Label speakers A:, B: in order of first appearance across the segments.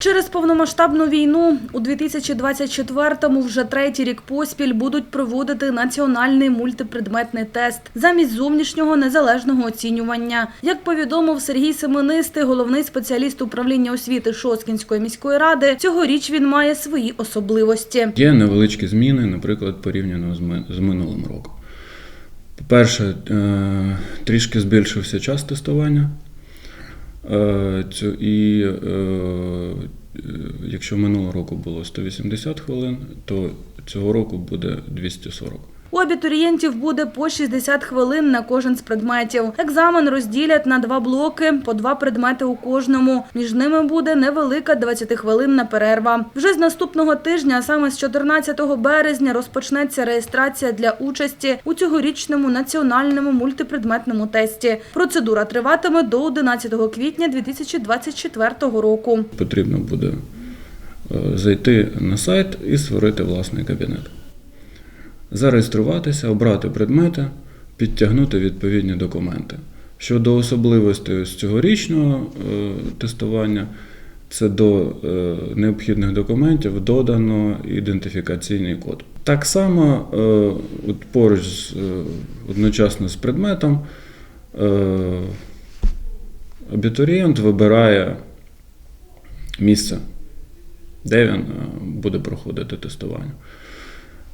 A: Через повномасштабну війну у 2024-му вже третій рік поспіль будуть проводити національний мультипредметний тест замість зовнішнього незалежного оцінювання. Як повідомив Сергій Семенистий, головний спеціаліст управління освіти Шоскінської міської ради, цьогоріч він має свої особливості.
B: Є невеличкі зміни, наприклад, порівняно з ми- з минулим роком. По-перше, е, трішки збільшився час тестування. Е, І е, якщо минулого року було 180 хвилин, то цього року буде 240.
A: У абітурієнтів буде по 60 хвилин на кожен з предметів. Екзамен розділять на два блоки, по два предмети у кожному. Між ними буде невелика 20-хвилинна перерва. Вже з наступного тижня, а саме з 14 березня, розпочнеться реєстрація для участі у цьогорічному національному мультипредметному тесті. Процедура триватиме до 11 квітня 2024 року.
B: Потрібно буде е, зайти на сайт і створити власний кабінет. Зареєструватися, обрати предмети, підтягнути відповідні документи. Щодо особливостей з цьогорічного е, тестування, це до е, необхідних документів додано ідентифікаційний код. Так само, е, от поруч з, одночасно з предметом, абітурієнт вибирає місце, де він буде проходити тестування.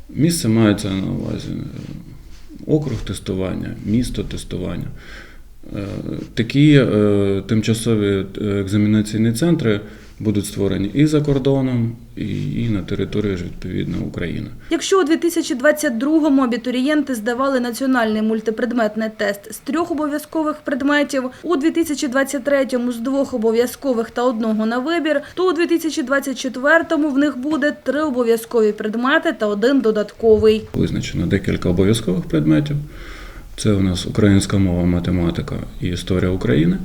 B: Місце мається на увазі е, округ тестування, місто тестування. Е, Такі е, тимчасові екзамінаційні центри будуть створені і за кордоном, і, і на території ж відповідно України.
A: Якщо у 2022-му абітурієнти здавали національний мультипредметний тест з трьох обов'язкових предметів, у 2023-му з двох обов'язкових та одного на вибір, то у 2024-му в них буде три обов'язкові предмети та один додатковий.
B: Визначено декілька обов'язкових предметів. Це у нас українська мова, математика і історія України.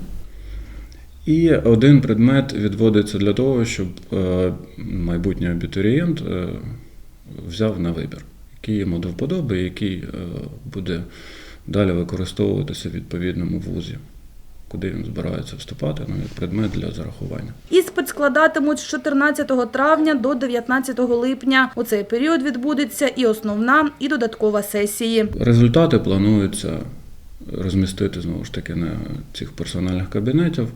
B: І один предмет відводиться для того, щоб е, майбутній абітурієнт е, взяв на вибір, який йому до вподоби, який е, буде далі використовуватися в відповідному вузі, куди він збирається вступати, ну, як предмет для зарахування.
A: Іспит складатимуть з 14 травня до 19 липня. У цей період відбудеться і основна, і додаткова сесії.
B: Результати планується розмістити знову ж таки на цих персональних кабінетів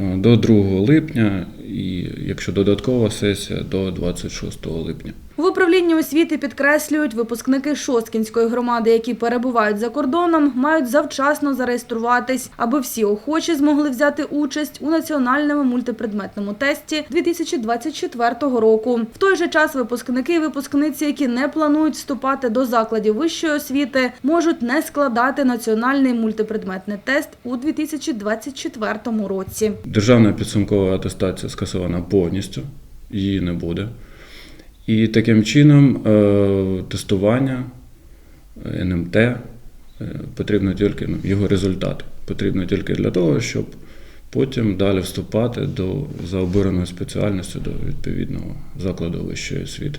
B: е, до 2 липня, і якщо додаткова сесія, до 26 липня.
A: В управлінні освіти підкреслюють, випускники Шосткінської громади, які перебувають за кордоном, мають завчасно зареєструватись, аби всі охочі змогли взяти участь у національному мультипредметному тесті 2024 року. В той же час випускники і випускниці, які не планують вступати до закладів вищої освіти, можуть не складати національний мультипредметний тест у 2024 році.
B: Державна підсумкова атестація скасована повністю, її не буде. І таким чином е, тестування е, НМТ е, потрібно тільки ну, його результати. Потрібно тільки для того, щоб потім далі вступати до за обраною спеціальністю до відповідного закладу вищої освіти.